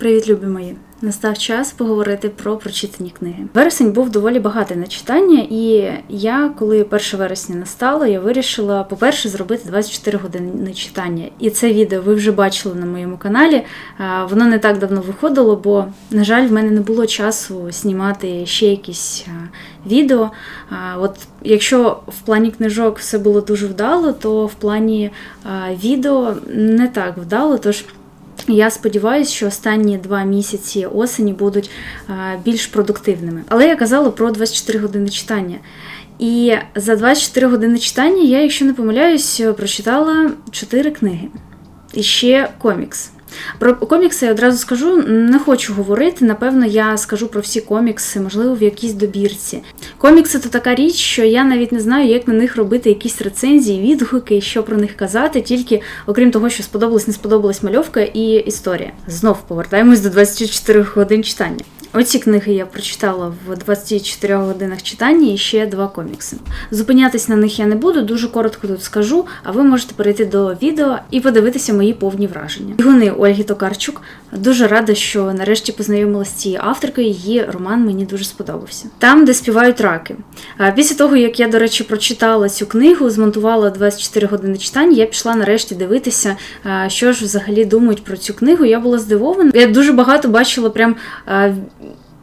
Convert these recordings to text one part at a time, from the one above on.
Привіт, любі мої! Настав час поговорити про прочитані книги. Вересень був доволі багатий на читання, і я, коли 1 вересня настало, я вирішила, по-перше, зробити 24 години читання. І це відео ви вже бачили на моєму каналі. Воно не так давно виходило, бо, на жаль, в мене не було часу знімати ще якісь відео. От якщо в плані книжок все було дуже вдало, то в плані відео не так вдало. Тож я сподіваюся, що останні два місяці осені будуть а, більш продуктивними. Але я казала про 24 години читання. І за 24 години читання я, якщо не помиляюсь, прочитала 4 книги. І ще комікс. Про комікси я одразу скажу, не хочу говорити. Напевно, я скажу про всі комікси, можливо, в якійсь добірці. Комікси то така річ, що я навіть не знаю, як на них робити якісь рецензії, відгуки, що про них казати, тільки окрім того, що сподобалась, не сподобалась мальовка і історія. Знов повертаємось до 24 годин читання. Оці книги я прочитала в 24 годинах читання і ще два комікси. Зупинятись на них я не буду, дуже коротко тут скажу, а ви можете перейти до відео і подивитися мої повні враження. Бігуни Ольги Токарчук. Дуже рада, що нарешті познайомилася з цією авторкою. Її роман мені дуже сподобався. Там, де співають раки. Після того, як я, до речі, прочитала цю книгу, змонтувала 24 години читання, я пішла нарешті дивитися, що ж взагалі думають про цю книгу. Я була здивована. Я дуже багато бачила прям.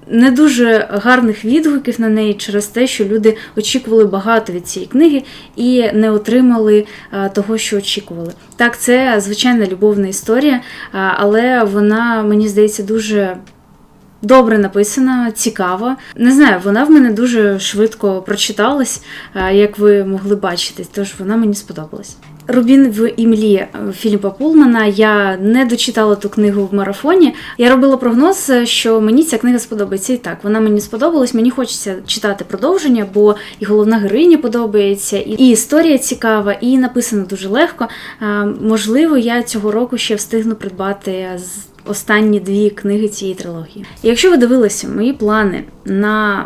Не дуже гарних відгуків на неї через те, що люди очікували багато від цієї книги і не отримали того, що очікували. Так, це звичайна любовна історія, але вона, мені здається, дуже. Добре написана, цікава. Не знаю, вона в мене дуже швидко прочиталась, як ви могли бачити, тож вона мені сподобалась. Рубін в імлі Філіпа Пулмана. Я не дочитала ту книгу в марафоні. Я робила прогноз, що мені ця книга сподобається. І так, вона мені сподобалась. Мені хочеться читати продовження, бо і головна героїня подобається, і історія цікава, і написано дуже легко. Можливо, я цього року ще встигну придбати з останні дві книги цієї трилогії. Якщо ви дивилися мої плани на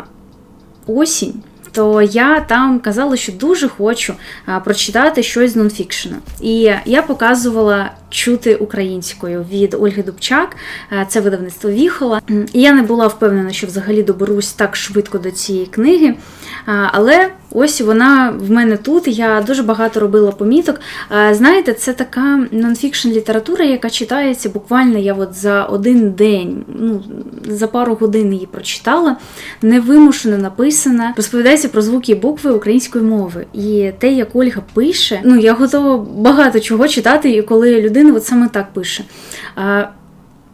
осінь то я там казала, що дуже хочу прочитати щось з нонфікшена. І я показувала чути українською від Ольги Дубчак, це видавництво Віхола. І я не була впевнена, що взагалі доберусь так швидко до цієї книги. Але ось вона в мене тут. Я дуже багато робила поміток. Знаєте, це така нонфікшн література, яка читається буквально я от за один день, ну, за пару годин її прочитала, невимушено написана. Розповідається про звуки і букви української мови. І те, як Ольга пише, ну я готова багато чого читати, коли людина от саме так пише. А,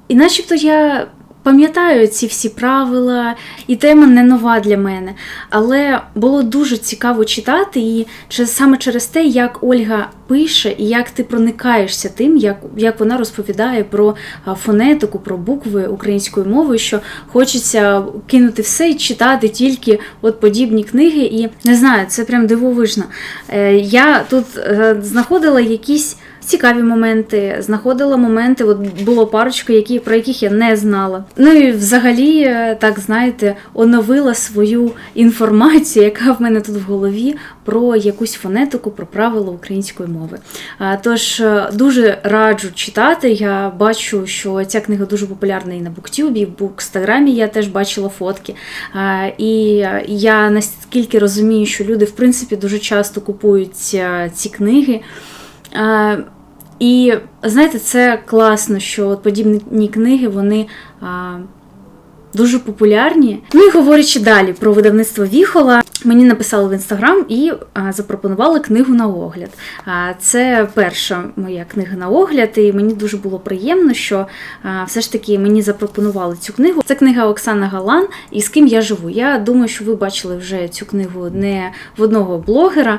І начебто я. Пам'ятаю ці всі правила, і тема не нова для мене. Але було дуже цікаво читати, і саме через те, як Ольга пише, і як ти проникаєшся тим, як як вона розповідає про фонетику, про букви українською мовою, що хочеться кинути все і читати тільки от подібні книги. І не знаю, це прям дивовижно. Е, я тут е, знаходила якісь цікаві моменти, знаходила моменти, от було парочка, які, про яких я не знала. Ну і взагалі, е, так знаєте, оновила свою інформацію, яка в мене тут в голові, про якусь фонетику, про правила української мови. Тож е, дуже раджу читати. Я бачу, що ця книга дуже популярна і на Буктюбі, і в Букстаграмі я теж бачила фотки. І я наскільки розумію, що люди, в принципі, дуже часто купують е, ці книги. І знаєте, це класно, що от подібні книги вони а, дуже популярні. Ну і говорячи далі про видавництво Віхола, мені написали в інстаграм і запропонували книгу на огляд. А, Це перша моя книга на огляд, і мені дуже було приємно, що все ж таки мені запропонували цю книгу. Це книга Оксана Галан і з ким я живу. Я думаю, що ви бачили вже цю книгу не в одного блогера.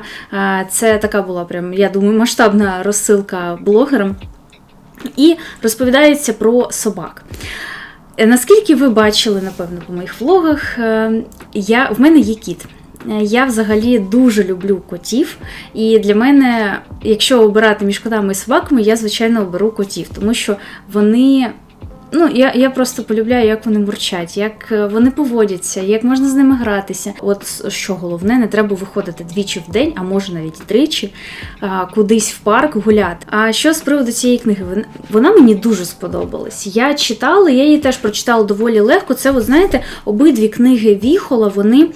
Це така була прям, я думаю, масштабна розсилка блогерам. І розповідається про собак. Е, наскільки ви бачили, напевно, по моїх влогах, е, я, в мене є кіт. Е, я взагалі дуже люблю котів, і для мене, якщо обирати між котами і собаками, я, звичайно, оберу котів, тому що вони Ну, я, я просто полюбляю, як вони мурчать, як е, вони поводяться, як можна з ними гратися. От що головне, не треба виходити двічі в день, а може навіть тричі, кудись в парк гуляти. А що з приводу цієї книги? Вона мені дуже сподобалась. Я читала, я її теж прочитала доволі легко. Це, ви знаєте, обидві книги Віхола, вони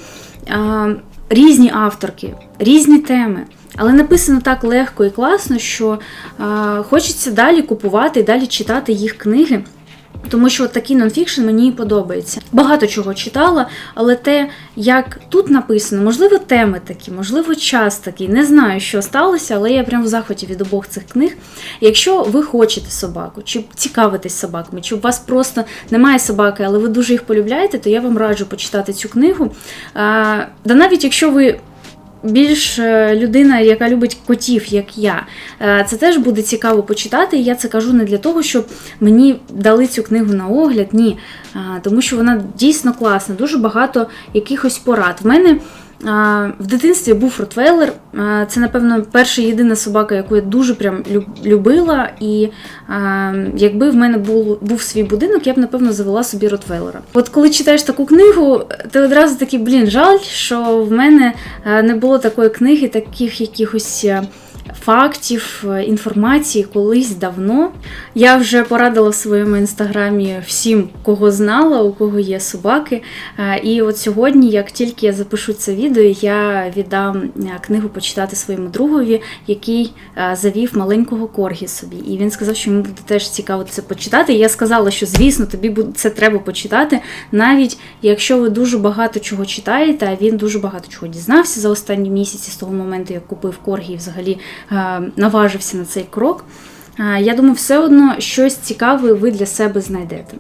різні авторки, різні теми. Але написано так легко і класно, що хочеться далі купувати і далі читати їх книги. Тому що такий нонфікшн мені подобається. Багато чого читала, але те, як тут написано, можливо, теми такі, можливо, час такий. Не знаю, що сталося, але я прям в захваті від обох цих книг. Якщо ви хочете собаку, чи цікавитесь собаками, чи у вас просто немає собаки, але ви дуже їх полюбляєте, то я вам раджу почитати цю книгу. А, да навіть якщо ви більш е, людина, яка любить котів, як я. Е, Це теж буде цікаво почитати. І я це кажу не для того, щоб мені дали цю книгу на огляд. Ні, тому що вона дійсно класна, дуже багато якихось порад. В мене. В дитинстві був Ротвейлер. Це, напевно, перша єдина собака, яку я дуже прям любила. І якби в мене був, був свій будинок, я б, напевно, завела собі Ротвейлера. От коли читаєш таку книгу, ти одразу такий, блін, жаль, що в мене е, не було такої книги, таких якихось. Фактів, е, інформації колись давно. Я вже порадила в своєму інстаграмі всім, кого знала, у кого є собаки. Е, І от сьогодні, як тільки я запишу це відео, я віддам е, книгу почитати своєму другові, який завів маленького коргі собі. І він сказав, що йому буде теж цікаво це почитати. І я сказала, що звісно, тобі це треба почитати, навіть якщо ви дуже багато чого читаєте, а він дуже багато чого дізнався за останні місяці з того моменту, як купив коргі і взагалі наважився на цей крок. Е, Я думаю, все одно щось цікаве ви для себе знайдете.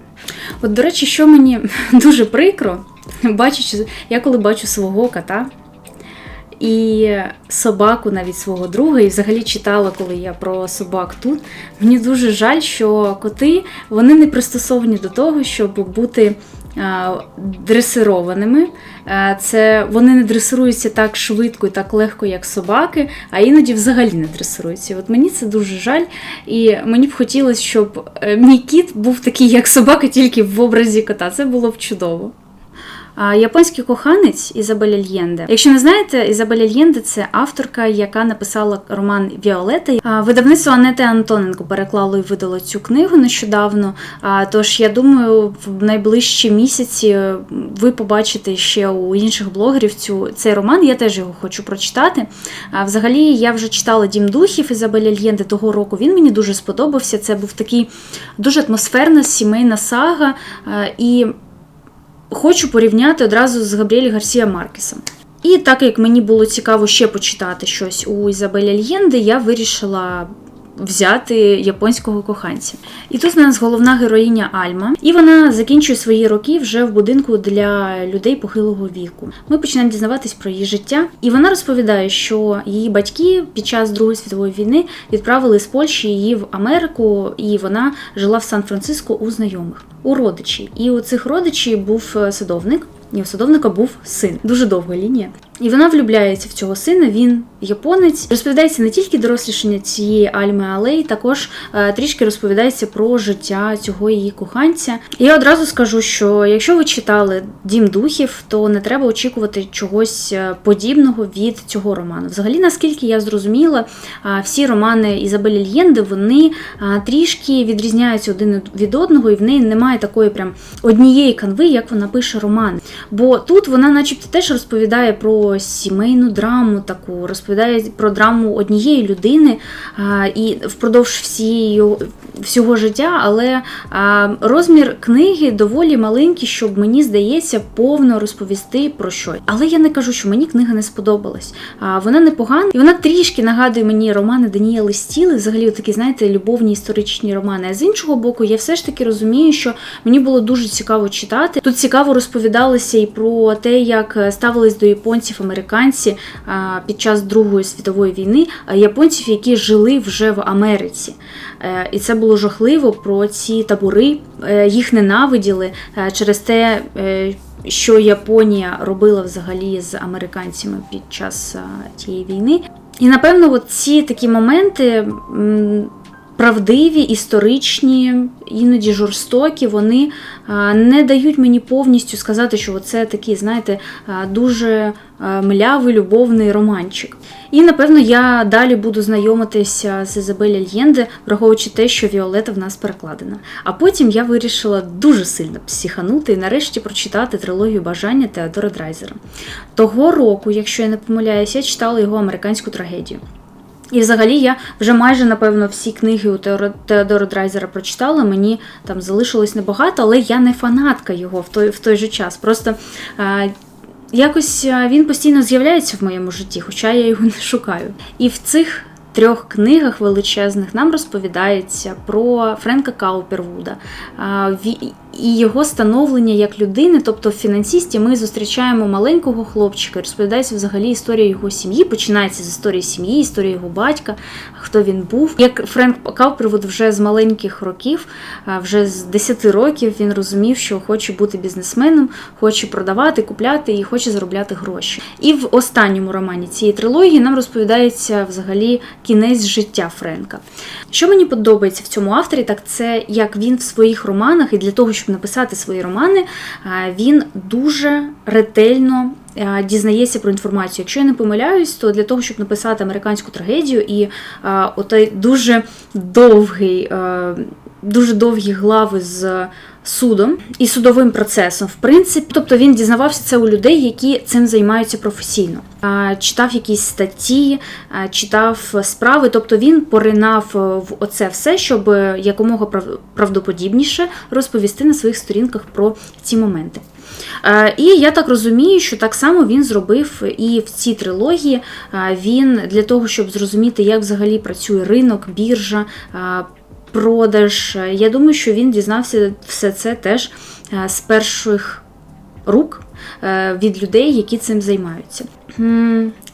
От, до речі, що мені дуже прикро, бачачи, я коли бачу свого кота і собаку навіть свого друга, і взагалі читала, коли я про собак тут. Мені дуже жаль, що коти вони не пристосовані до того, щоб бути дресированими. Е, Це вони не дресируються так швидко і так легко, як собаки, а іноді взагалі не дресируються. От мені це дуже жаль, і мені б хотілося, щоб е, мій кіт був такий, як собака, тільки в образі кота. Це було б чудово. Японський коханець Ізабеля Льєнде. Якщо не знаєте, Ізабеля Льєнде це авторка, яка написала роман Віолета. Видавництво Анети Антоненко переклало і видало цю книгу нещодавно. Тож я думаю, в найближчі місяці е, ви побачите ще у інших блогерів цю цей роман. Я теж його хочу прочитати. Взагалі я вже читала Дім духів Ізабеля Льєнде того року. Він мені дуже сподобався. Це був такий дуже атмосферна сімейна сага. І хочу порівняти одразу з Габріелі Гарсія Маркесом. І так як мені було цікаво ще почитати щось у Ізабеля Льєнди, я вирішила взяти японського коханця. І тут у нас головна героїня Альма, і вона закінчує свої роки вже в будинку для людей похилого віку. Ми починаємо дізнаватись про її життя, і вона розповідає, що її батьки під час Другої світової війни відправили з Польщі її в Америку, і вона жила в Сан-Франциско у знайомих, у родичів. І у цих родичів був е, садовник. І у садовника був син. Дуже довга лінія. І вона влюбляється в цього сина. Він японець. Розповідається не тільки дорослішання цієї Альми, але й також е, трішки розповідається про життя цього її коханця. І я одразу скажу, що якщо ви читали Дім духів, то не треба очікувати чогось е, подібного від цього роману. Взагалі, наскільки я зрозуміла, а, всі романи Ізабелі Льєнди вони трішки відрізняються один від одного, і в неї немає такої прям однієї канви, як вона пише романи. Бо тут вона, начебто, теж розповідає про сімейну драму, таку розповідає про драму однієї людини і впродовж всієї, всього життя, але розмір книги доволі маленький, щоб мені здається повно розповісти про щось. Але я не кажу, що мені книга не сподобалась. Вона непогана, і вона трішки нагадує мені романи Даніели Стіли, взагалі такі, знаєте, любовні історичні романи. А з іншого боку, я все ж таки розумію, що мені було дуже цікаво читати. Тут цікаво розповідалося і про те, як ставились до японців американці під час Другої світової війни, японців, які жили вже в Америці. Е, І це було жахливо про ці табори. Е, Їх ненавиділи е, через те, е, що Японія робила взагалі з американцями під час тієї війни. І напевно, от ці такі моменти правдиві, історичні, іноді жорстокі. Вони не дають мені повністю сказати, що це такий, знаєте, дуже млявий любовний романчик. І напевно я далі буду знайомитися з Ізабель Альєнде, враховуючи те, що Віолета в нас перекладена. А потім я вирішила дуже сильно психанути і нарешті прочитати трилогію бажання Теодора Драйзера. Того року, якщо я не помиляюся, я читала його американську трагедію. І взагалі я вже майже, напевно, всі книги у Теодора Драйзера прочитала. Мені там залишилось небагато, але я не фанатка його в той, в той же час. Просто е, якось е, він постійно з'являється в моєму житті, хоча я його не шукаю. І в цих трьох книгах величезних нам розповідається про Френка Каупервуда ві- і його становлення як людини. Тобто в фінансісті ми зустрічаємо маленького хлопчика, розповідається взагалі історія його сім'ї. Починається з історії сім'ї, історії його батька, хто він був. Як Френк Каупервуд вже з маленьких років, вже з 10 років він розумів, що хоче бути бізнесменом, хоче продавати, купляти і хоче заробляти гроші. І в останньому романі цієї трилогії нам розповідається взагалі кінець життя Френка. Що мені подобається в цьому авторі, так це як він в своїх романах, і для того, щоб написати свої романи, він дуже ретельно дізнається про інформацію. Якщо я не помиляюсь, то для того, щоб написати американську трагедію і отай отой дуже довгий, дуже довгі глави з судом і судовим процесом, в принципі, тобто він дізнавався це у людей, які цим займаються професійно. Читав якісь статті, читав справи, тобто він поринав е, в оце все, щоб якомога правдоподібніше розповісти на своїх сторінках про ці моменти. І я так розумію, що так само він зробив і в цій трилогії. Він для того, щоб зрозуміти, як взагалі працює ринок, біржа, продаж. е, Я думаю, що він дізнався все це теж е, з перших рук е, від людей, які цим займаються.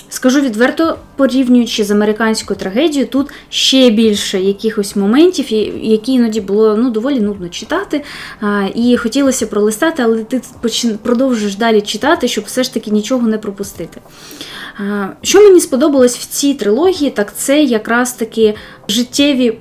Скажу відверто, порівнюючи з американською трагедією, тут ще більше якихось моментів, які іноді було ну, доволі нудно читати. І хотілося пролистати, але ти продовжуєш далі читати, щоб все ж таки нічого не пропустити. Що мені сподобалось в цій трилогії, так це якраз таки життєві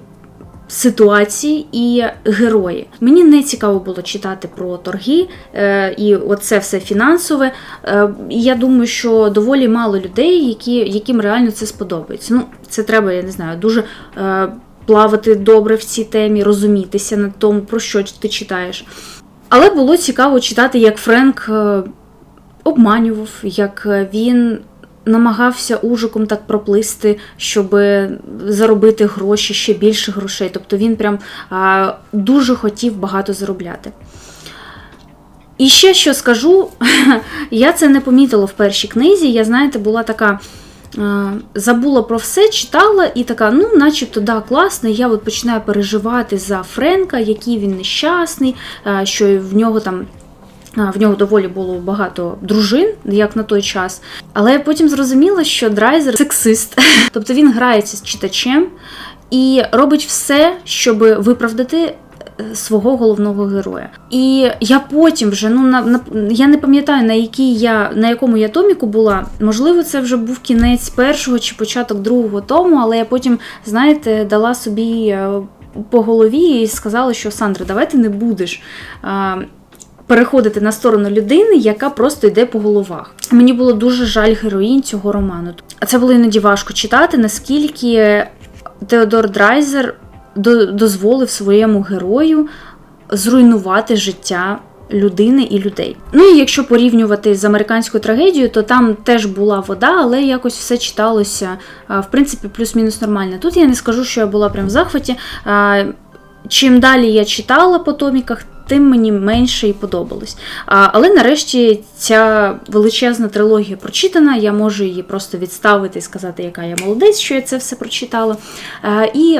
ситуації і герої. Мені не цікаво було читати про торги е, і оце все фінансове. Е, я думаю, що доволі мало людей, які, яким реально це сподобається. Ну, це треба, я не знаю, дуже. Е, Плавати добре в цій темі, розумітися на тому, про що ти читаєш. Але було цікаво читати, як Френк обманював, як він намагався ужиком так проплисти, щоб заробити гроші, ще більше грошей. Тобто він прям дуже хотів багато заробляти. І ще що скажу, я це не помітила в першій книзі. Я, знаєте, була така. Забула про все, читала і така, ну, начебто, да, класно. Я от починаю переживати за Френка, який він нещасний, що в нього там В нього доволі було багато дружин, як на той час. Але я потім зрозуміла, що Драйзер сексист. Тобто він грається з читачем і робить все, щоб виправдати е, свого головного героя. І я потім вже ну на, на я не пам'ятаю на якій я на якому я томіку була. Можливо, це вже був кінець першого чи початок другого тому, але я потім, знаєте, дала собі е, по голові і сказала, що Сандра, давай ти не будеш. Переходити на сторону людини, яка просто йде по головах. Мені було дуже жаль героїнь цього роману. А це було іноді важко читати, наскільки Теодор Драйзер до- дозволив своєму герою зруйнувати життя людини і людей. Ну і якщо порівнювати з американською трагедією, то там теж була вода, але якось все читалося в принципі плюс-мінус нормально. Тут я не скажу, що я була прям в захваті. Чим далі я читала по томіках, тим мені менше і подобалось. Але нарешті ця величезна трилогія прочитана. Я можу її просто відставити і сказати, яка я молодець, що я це все прочитала. І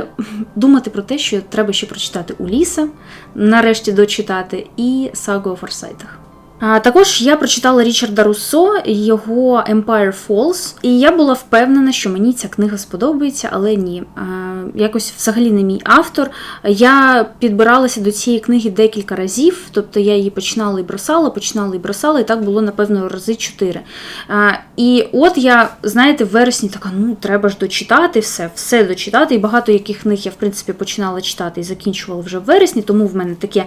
думати про те, що треба ще прочитати Уліса, нарешті дочитати, і сагу о Форсайтах. Також я прочитала Річарда Руссо, його Empire Falls, і я була впевнена, що мені ця книга сподобається, але ні. Якось взагалі не мій автор. Я підбиралася до цієї книги декілька разів, тобто я її починала і бросала, починала і бросала, і так було, напевно, рази чотири. І от я, знаєте, в вересні така, ну треба ж дочитати все, все дочитати. І багато яких книг я, в принципі, починала читати і закінчувала вже в вересні, тому в мене таке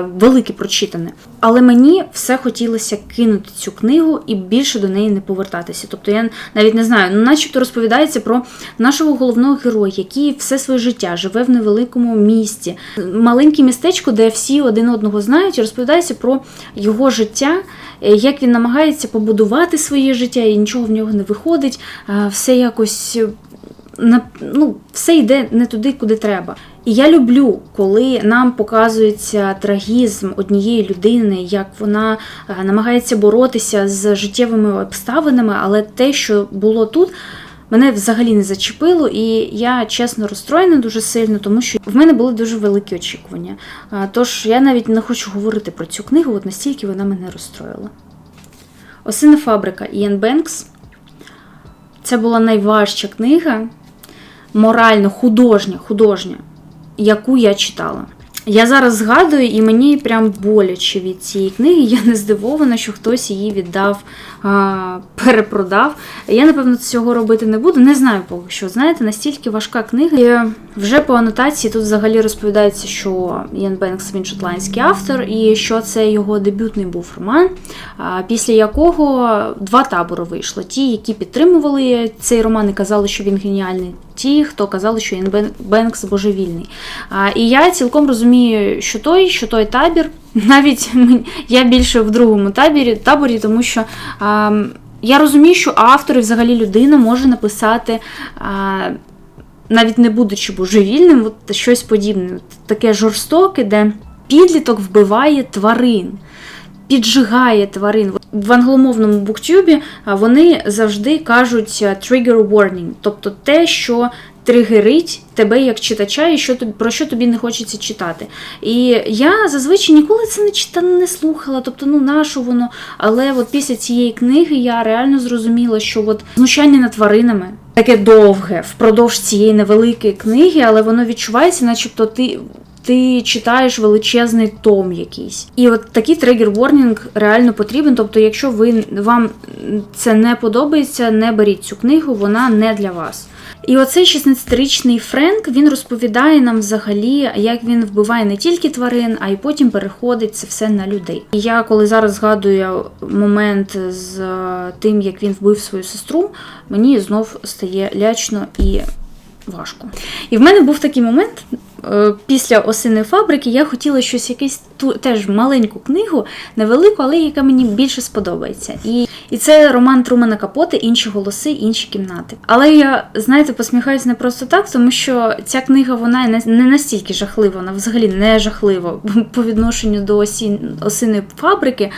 велике прочитане. Але мені все хотілося кинути цю книгу і більше до неї не повертатися. Тобто я навіть не знаю, ну начебто розповідається про нашого головного героя, який все своє життя живе в невеликому місті, маленьке містечко, де всі один одного знають, і розповідається про його життя, е, як він намагається побудувати своє життя, і нічого в нього не виходить. Все якось е, на- ну, все йде не туди, куди треба. І я люблю, коли нам показується трагізм однієї людини, як вона е, намагається боротися з життєвими обставинами, але те, що було тут. Мене взагалі не зачепило, і я чесно розстроєна дуже сильно, тому що в мене були дуже великі очікування. Тож я навіть не хочу говорити про цю книгу, от настільки вона мене розстроїла. Осина фабрика Іен Бенкс. Це була найважча книга, морально художня, художня, яку я читала. Я зараз згадую, і мені прям боляче від цієї книги. Я не здивована, що хтось її віддав, перепродав. Я, напевно, цього робити не буду. Не знаю поки що. Знаєте, настільки важка книга. І вже по анотації тут взагалі розповідається, що Ян Бенкс він шотландський автор, і що це його дебютний був роман, після якого два табори вийшло: ті, які підтримували цей роман і казали, що він геніальний. Ті, хто казали, що Бен- Бенкс божевільний. І я цілком розумію, що той, що той табір. Навіть я більше в другому таборі, таборі тому що а, я розумію, що автор і взагалі людина може написати. А, навіть не будучи божевільним, от щось подібне, таке жорстоке, де підліток вбиває тварин, піджигає тварин. В англомовному буктюбі вони завжди кажуть trigger warning, тобто те, що тригерить тебе як читача, і що про що тобі не хочеться читати. І я зазвичай ніколи це не читала, не слухала, тобто, ну нащо воно. Але от після цієї книги я реально зрозуміла, що от знущання над тваринами таке довге впродовж цієї невеликої книги, але воно відчувається, начебто ти. Ти читаєш величезний том якийсь. І от такий тригер ворнінг реально потрібен. Тобто, якщо ви вам це не подобається, не беріть цю книгу, вона не для вас. І оцей 16-річний Френк він розповідає нам взагалі, як він вбиває не тільки тварин, а й потім переходить це все на людей. І я коли зараз згадую момент з е, тим, як він вбив свою сестру, мені знов стає лячно і важко. І в мене був такий момент. Е, Після осиної фабрики я хотіла щось якесь ту теж маленьку книгу, невелику, але яка мені більше сподобається. І, і це роман Трумана Капоти, інші голоси, інші кімнати. Але я, знаєте, посміхаюся не просто так, тому що ця книга вона не, настільки жахлива, вона взагалі не жахлива по відношенню до осін, осиної фабрики,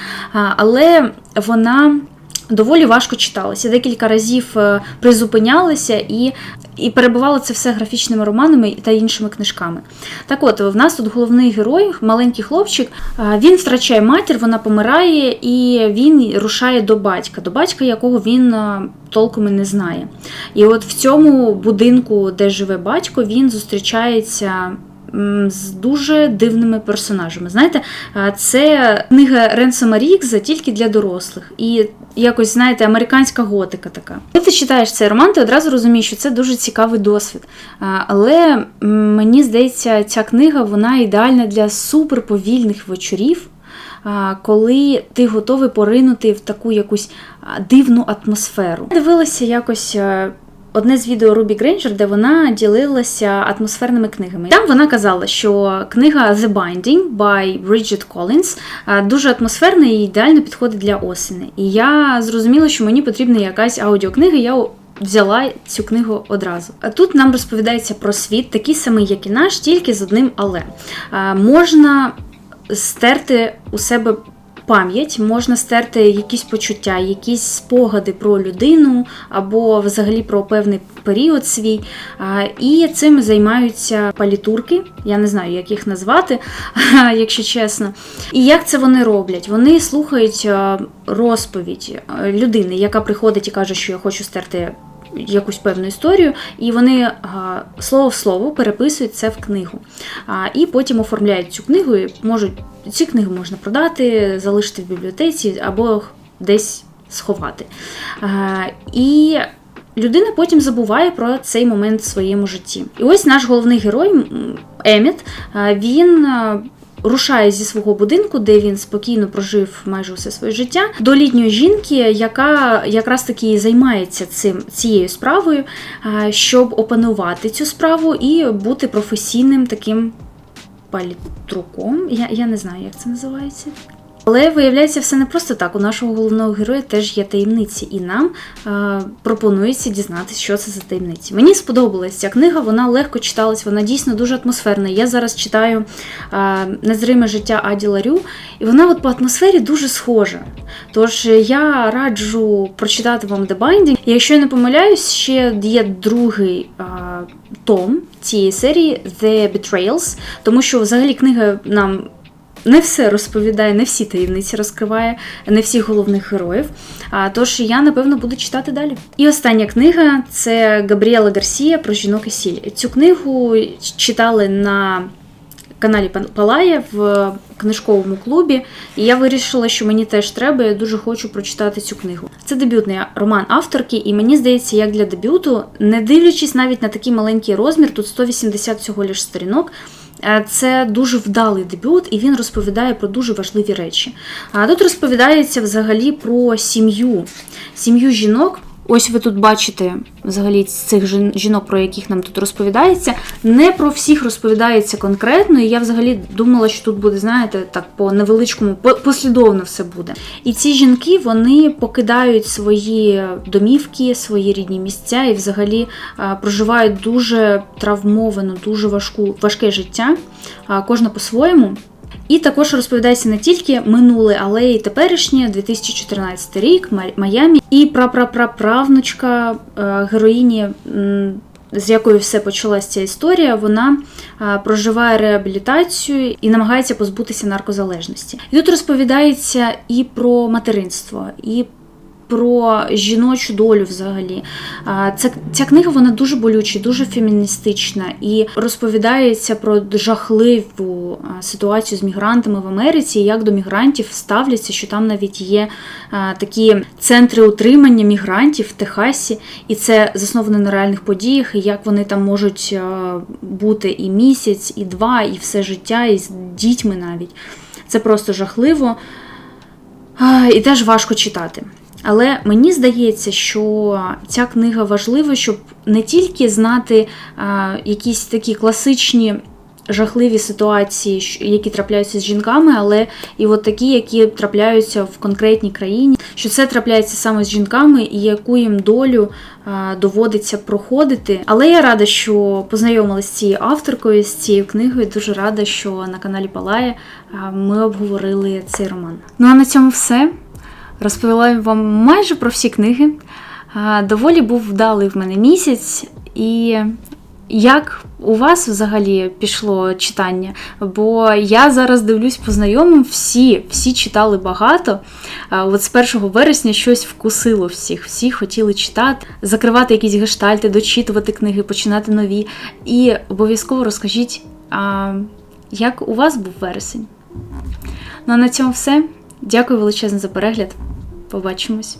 але вона доволі важко читалася. Декілька разів е, призупинялася і, і перебувала це все графічними романами та іншими книжками. Так от, в нас тут головний герой, маленький хлопчик, е, він втрачає матір, вона помирає, і він рушає до батька, до батька, якого він е, толком і не знає. І от в цьому будинку, де живе батько, він зустрічається. З дуже дивними персонажами. Знаєте, це книга Ренсома Рігза тільки для дорослих. І якось, знаєте, американська готика така. Коли ти читаєш цей роман, ти одразу розумієш, що це дуже цікавий досвід. Але мені здається, ця книга вона ідеальна для суперповільних вечорів. Коли ти готовий поринути в таку якусь дивну атмосферу. Я дивилася якось е, одне з відео Рубі Грейнджер, де вона ділилася атмосферними книгами. Там вона казала, що книга The Binding by Bridget Collins е, дуже атмосферна і ідеально підходить для осені. І я зрозуміла, що мені потрібна якась аудіокнига. Я Взяла цю книгу одразу. Тут нам розповідається про світ, такий самий, як і наш, тільки з одним але. Е, Можна стерти у себе пам'ять, можна стерти якісь почуття, якісь спогади про людину або взагалі про певний період свій. І цим займаються палітурки. Я не знаю, як їх назвати, якщо чесно. І як це вони роблять? Вони слухають розповідь людини, яка приходить і каже, що я хочу стерти. Якусь певну історію, і вони слово в слово переписують це в книгу. І потім оформляють цю книгу. і можуть ці книги можна продати, залишити в бібліотеці або десь сховати. І людина потім забуває про цей момент в своєму житті. І ось наш головний герой Еміт, він. Рушає зі свого будинку, де він спокійно прожив майже усе своє життя, до літньої жінки, яка якраз таки займається цим цією справою, щоб опанувати цю справу і бути професійним таким палітруком. Я, я не знаю, як це називається. Але виявляється, все не просто так. У нашого головного героя теж є таємниці, і нам е, пропонується дізнатися, що це за таємниці. Мені сподобалась ця книга, вона легко читалась, вона дійсно дуже атмосферна. Я зараз читаю е, Незриме життя Аді Ларю, і вона от по атмосфері дуже схожа. Тож я раджу прочитати вам The Binding. Якщо я не помиляюсь, ще є другий е, том цієї серії The Betrayals, тому що взагалі книга нам не все розповідає, не всі таємниці розкриває, не всіх головних героїв. А тож я напевно буду читати далі. І остання книга це Габріела Гарсія про жінок і сіль. Цю книгу читали на каналі Палає в книжковому клубі, і я вирішила, що мені теж треба. Я дуже хочу прочитати цю книгу. Це дебютний роман авторки, і мені здається, як для дебюту, не дивлячись навіть на такий маленький розмір, тут 180 всього лиш сторінок. Е, Це дуже вдалий дебют, і він розповідає про дуже важливі речі. А тут розповідається взагалі про сім'ю, сім'ю жінок. Ось ви тут бачите взагалі цих жінок, про яких нам тут розповідається. Не про всіх розповідається конкретно, і я взагалі думала, що тут буде, знаєте, так по невеличкому, по- послідовно все буде. І ці жінки вони покидають свої домівки, свої рідні місця і взагалі проживають дуже травмовано, дуже важку, важке життя, кожна по-своєму. І також розповідається не тільки минуле, але й теперішнє, 2014 рік, Ма- Майамі. І прапраправнучка е, героїні, з якою все почалася ця історія, вона е, проживає реабілітацію і намагається позбутися наркозалежності. І тут розповідається і про материнство, і про жіночу долю взагалі. Ця, ця книга вона дуже болюча, дуже феміністична і розповідається про жахливу ситуацію з мігрантами в Америці, як до мігрантів ставляться, що там навіть є такі центри утримання мігрантів в Техасі, і це засновано на реальних подіях, і як вони там можуть бути і місяць, і два, і все життя, і з дітьми навіть. Це просто жахливо. І теж важко читати. Але мені здається, що ця книга важлива, щоб не тільки знати а, якісь такі класичні жахливі ситуації, які трапляються з жінками, але і от такі, які трапляються в конкретній країні, що це трапляється саме з жінками, і яку їм долю а, доводиться проходити. Але я рада, що познайомилася з цією авторкою, з цією книгою. Дуже рада, що на каналі Палає ми обговорили цей роман. Ну а на цьому все. Розповіла вам майже про всі книги. Доволі був вдалий в мене місяць. І як у вас взагалі пішло читання? Бо я зараз дивлюсь по знайомим, всі, всі читали багато. От з 1 вересня щось вкусило всіх. Всі хотіли читати, закривати якісь гештальти, дочитувати книги, починати нові. І обов'язково розкажіть, як у вас був вересень. Ну а на цьому все. Дякую величезно за перегляд. Побачимось.